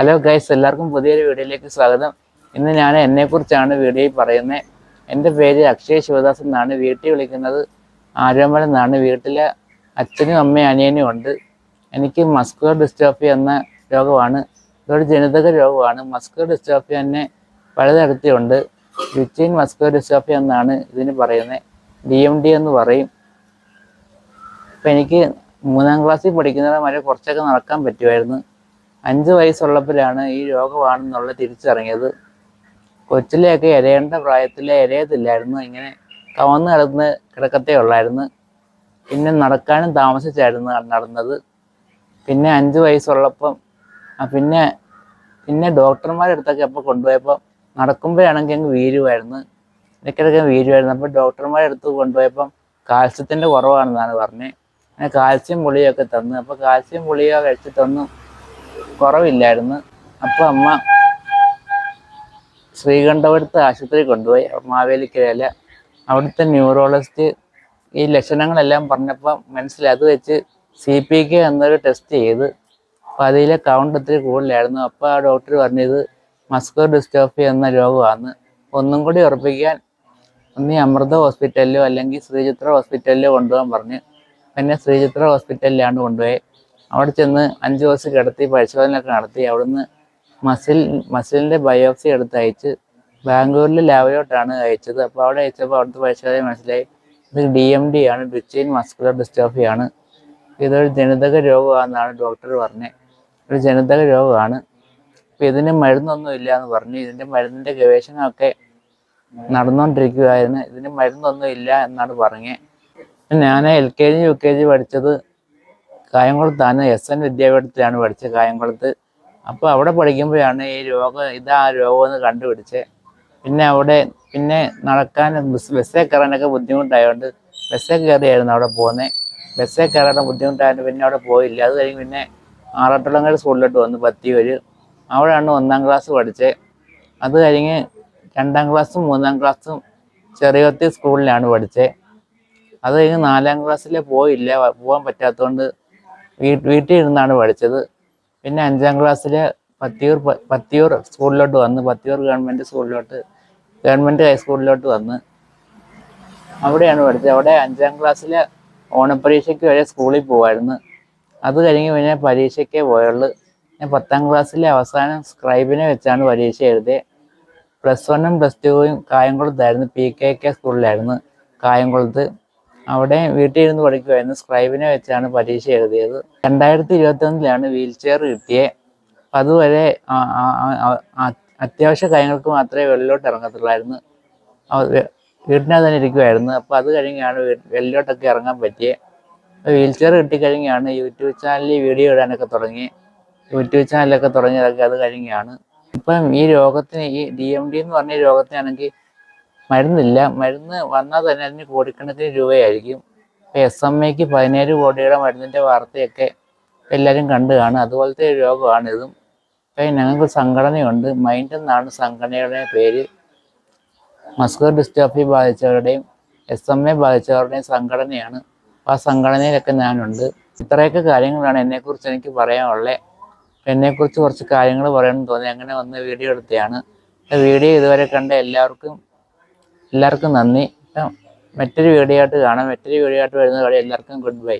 Hello guys എല്ലാവർക്കും പുതിയൊരു വീഡിയോയിലേക്ക് സ്വാഗതം. ഇന്ന് ഞാൻ എന്നെക്കുറിച്ചാണ് വീഡിയോയിൽ പറയുന്നത് എന്റെ പേര് അക്ഷയ് ശിവദാസ് എന്നാണ് വീട്ടിൽ വിളിക്കുന്നത്. ആരോമൽ എന്നാണ് വീട്ടിലെ അച്ഛനും അമ്മയും അനിയനും ഉണ്ട്. എനിക്ക് മസ്കുലർ ഡിസ്റ്റോഫി എന്ന രോഗമാണ്. ഇതൊരു ജനിതക രോഗമാണ്. മസ്കുലർ ഡിസ്റ്റോഫി തന്നെ പലതരത്തിലുണ്ട്. രുച്ചിൻ മസ്കുലർ ഡിസ്റ്റോഫി എന്നാണ് ഇതിന് പറയുന്നത് ഡി എം ഡി എന്ന് പറയും. അപ്പം എനിക്ക് മൂന്നാം ക്ലാസ്സിൽ പഠിക്കുന്നവരെ വരെ കുറച്ചൊക്കെ നടക്കാൻ പറ്റുമായിരുന്നു. അഞ്ച് വയസ്സുള്ളപ്പോഴാണ് ഈ രോഗമാണെന്നുള്ള തിരിച്ചറിഞ്ഞത്. കൊച്ചിലെയൊക്കെ എരയേണ്ട പ്രായത്തിലെ എരയത്തില്ലായിരുന്നു. ഇങ്ങനെ കവന്ന് കിടന്ന് കിടക്കത്തേ ഉള്ളായിരുന്നു. പിന്നെ നടക്കാനും താമസിച്ചായിരുന്നു നടന്നത്. പിന്നെ അഞ്ച് വയസ്സുള്ളപ്പം പിന്നെ പിന്നെ ഡോക്ടർമാരുടെ അടുത്തൊക്കെ അപ്പോൾ കൊണ്ടുപോയപ്പോൾ നടക്കുമ്പോഴാണെങ്കിൽ അങ്ങ് വീരുമായിരുന്നു. ഇടയ്ക്കിടയ്ക്ക് വീരുമായിരുന്നു. അപ്പോൾ ഡോക്ടർമാരുടെ അടുത്ത് കൊണ്ടുപോയപ്പം കാൽസ്യത്തിന്റെ കുറവാണെന്നാണ് പറഞ്ഞത് അങ്ങനെ കാൽസ്യം ഗുളികയൊക്കെ തന്നു. അപ്പോൾ കാൽസ്യം ഗുളിക കഴിച്ചിട്ടൊന്നും കുറവില്ലായിരുന്നു. അപ്പോൾ അമ്മ ശ്രീകണ്ഠപുരത്ത് ആശുപത്രി കൊണ്ടുപോയി. മാവേലിക്കരയിൽ അവിടുത്തെ ന്യൂറോളജിസ്റ്റ് ഈ ലക്ഷണങ്ങളെല്ലാം പറഞ്ഞപ്പോൾ മനസ്സിലായി അത് വെച്ച് സി പി കെ എന്നൊരു ടെസ്റ്റ് ചെയ്ത്. അപ്പോൾ അതിലെ കൗണ്ട് ഒത്തിരി കൂടുതലായിരുന്നു. അപ്പോൾ ആ ഡോക്ടർ പറഞ്ഞത് മസ്കോ ഡിസ്റ്റോഫി എന്ന രോഗമാണ്. ഒന്നും കൂടി ഉറപ്പിക്കാൻ ഒന്നീ അമൃത ഹോസ്പിറ്റലിലോ അല്ലെങ്കിൽ ശ്രീചിത്ര ഹോസ്പിറ്റലിലോ കൊണ്ടുപോകാൻ പറഞ്ഞ്. പിന്നെ ശ്രീചിത്ര ഹോസ്പിറ്റലിലാണ് കൊണ്ടുപോയത് അവിടെ ചെന്ന് അഞ്ച് ദിവസം കിടത്തി പരിശോധനയൊക്കെ നടത്തി അവിടുന്ന് മസിൽ മസിലിന്റെ ബയോപ്സി എടുത്ത് അയച്ച് ബാംഗ്ലൂരിൽ ലാബിലോട്ടാണ് അയച്ചത്. അപ്പോൾ അവിടെ അയച്ചപ്പോൾ അവിടുത്തെ പരിശോധന മനസ്സിലായി ഇത് ഡി എം ഡി ആണ് ഡുച്ചൈൻ മസ്കുലർ ഡിസ്ട്രോഫി ആണ്. ഇതൊരു ജനിതക രോഗമാണെന്നാണ് ഡോക്ടർ പറഞ്ഞത് ഒരു ജനിതക രോഗമാണ്. അപ്പോൾ ഇതിന് മരുന്നൊന്നും ഇല്ല എന്ന് പറഞ്ഞു. ഇതിന്റെ മരുന്നിന്റെ ഗവേഷണമൊക്കെ നടന്നുകൊണ്ടിരിക്കുകയായിരുന്നു ഇതിന് മരുന്നൊന്നും ഇല്ല എന്നാണ് പറഞ്ഞത് ഞാൻ L K G U K G പഠിച്ചത് കായംകുളത്താണ് എസ് എൻ വിദ്യാപീഠത്തിലാണ് പഠിച്ചത് കായംകുളത്ത്. അപ്പോൾ അവിടെ പഠിക്കുമ്പോഴാണ് ഈ രോഗം ഇതാ രോഗമെന്ന് കണ്ടുപിടിച്ച്. പിന്നെ അവിടെ പിന്നെ നടക്കാൻ ബസ് ബസ്സിൽ കയറാനൊക്കെ ബുദ്ധിമുട്ടായതുകൊണ്ട് ബസ്സിൽ കയറിയായിരുന്നു അവിടെ പോകുന്നത് ബസ്സിൽ കയറാൻ ബുദ്ധിമുട്ടായതുകൊണ്ട് പിന്നെ അവിടെ പോയില്ല. അത് കഴിഞ്ഞ് പിന്നെ ആറാട്ടുളങ്ങര സ്കൂളിലോട്ട് വന്നു പത്തിയൂര്. അവിടെയാണ് ഒന്നാം ക്ലാസ് പഠിച്ചത് അത് കഴിഞ്ഞ് രണ്ടാം ക്ലാസ്സും മൂന്നാം ക്ലാസ്സും ചെറിയത്തി സ്കൂളിലാണ് പഠിച്ചത് അത് കഴിഞ്ഞ് നാലാം ക്ലാസ്സിൽ പോയില്ല. പോകാൻ പറ്റാത്തതുകൊണ്ട് വീട്ടിൽ ഇരുന്നാണ് പഠിച്ചത്. പിന്നെ അഞ്ചാം ക്ലാസ്സിൽ പത്തിയൂർ പത്തിയൂർ സ്കൂളിലോട്ട് വന്ന് പത്തിയൂർ ഗവൺമെന്റ് സ്കൂളിലോട്ട് ഗവൺമെന്റ് ഹൈസ്കൂളിലോട്ട് വന്ന് അവിടെയാണ് പഠിച്ചത്. അവിടെ അഞ്ചാം ക്ലാസ്സിൽ ഓണപ്പരീക്ഷയ്ക്ക് വരെ സ്കൂളിൽ പോകുമായിരുന്നു അത് കഴിഞ്ഞ് പിന്നെ പരീക്ഷയ്ക്കേ പോയുള്ളൂ. ഞാൻ പത്താം ക്ലാസ്സിലെ അവസാനം സ്ക്രൈബിനെ വെച്ചാണ് പരീക്ഷ എഴുതിയത് പ്ലസ് വണ്ണും പ്ലസ് ടുവും കായംകുളത്തായിരുന്നു. പി കെ കെ സ്കൂളിലായിരുന്നു കായംകുളത്ത്. അവിടെ വീട്ടിൽ ഇരുന്ന് പഠിക്കുമായിരുന്നു സ്ക്രൈബിനെ വെച്ചാണ് പരീക്ഷ എഴുതിയത്. രണ്ടായിരത്തി ഇരുപത്തൊന്നിലാണ് വീൽ ചെയർ കിട്ടിയത് അതുവരെ അത്യാവശ്യ കാര്യങ്ങൾക്ക് മാത്രമേ വെള്ളിലോട്ട് ഇറങ്ങത്തുള്ളായിരുന്നു. വീട്ടിനകത്ത് തന്നെ ഇരിക്കുമായിരുന്നു അപ്പോൾ അത് കഴിഞ്ഞാണ് വെള്ളിലോട്ടൊക്കെ ഇറങ്ങാൻ പറ്റിയത് വീൽ ചെയർ കിട്ടിക്കഴിഞ്ഞാണ് യൂട്യൂബ് ചാനലിൽ വീഡിയോ ഇടാനൊക്കെ തുടങ്ങി. യൂട്യൂബ് ചാനലൊക്കെ തുടങ്ങിയതൊക്കെ അത് കഴിഞ്ഞാണ്. ഇപ്പം ഈ രോഗത്തിന് ഈ ഡി എം ഡി എന്ന് പറഞ്ഞ രോഗത്തിനാണെങ്കിൽ മരുന്നില്ല. മരുന്ന് വന്നാൽ തന്നെ അതിന് കോടിക്കണക്കിന് രൂപയായിരിക്കും. ഇപ്പം എസ് എം എക്ക് പതിനേഴ് കോടിയുടെ മരുന്നിന്റെ വാർത്തയൊക്കെ എല്ലാവരും കണ്ടു കാണും. അതുപോലത്തെ ഒരു രോഗമാണ് ഇതും ഇപ്പം ഞങ്ങൾക്ക് സംഘടനയുണ്ട്. മൈൻഡ് എന്നാണ് സംഘടനയുടെ പേര്. മസ്കർ ഡിസ്റ്റോഫി ബാധിച്ചവരുടെയും എസ് എം എ ബാധിച്ചവരുടെയും സംഘടനയാണ്. അപ്പോൾ ആ സംഘടനയിലൊക്കെ ഞാനുണ്ട്. ഇത്രയൊക്കെ കാര്യങ്ങളാണ് എന്നെക്കുറിച്ച് എനിക്ക് പറയാനുള്ളത് എന്നെക്കുറിച്ച് കുറച്ച് കാര്യങ്ങൾ പറയണമെന്ന് തോന്നി. അങ്ങനെ വന്ന് വീഡിയോ എടുത്തതാണ്. വീഡിയോ ഇതുവരെ കണ്ട എല്ലാവർക്കും എല്ലാവർക്കും നന്ദി. മറ്റൊരു വീഡിയോ ആയിട്ട് കാണാം. മറ്റൊരു വീഡിയോ ആയിട്ട് വരുന്ന വരെ എല്ലാവർക്കും ഗുഡ് ബൈ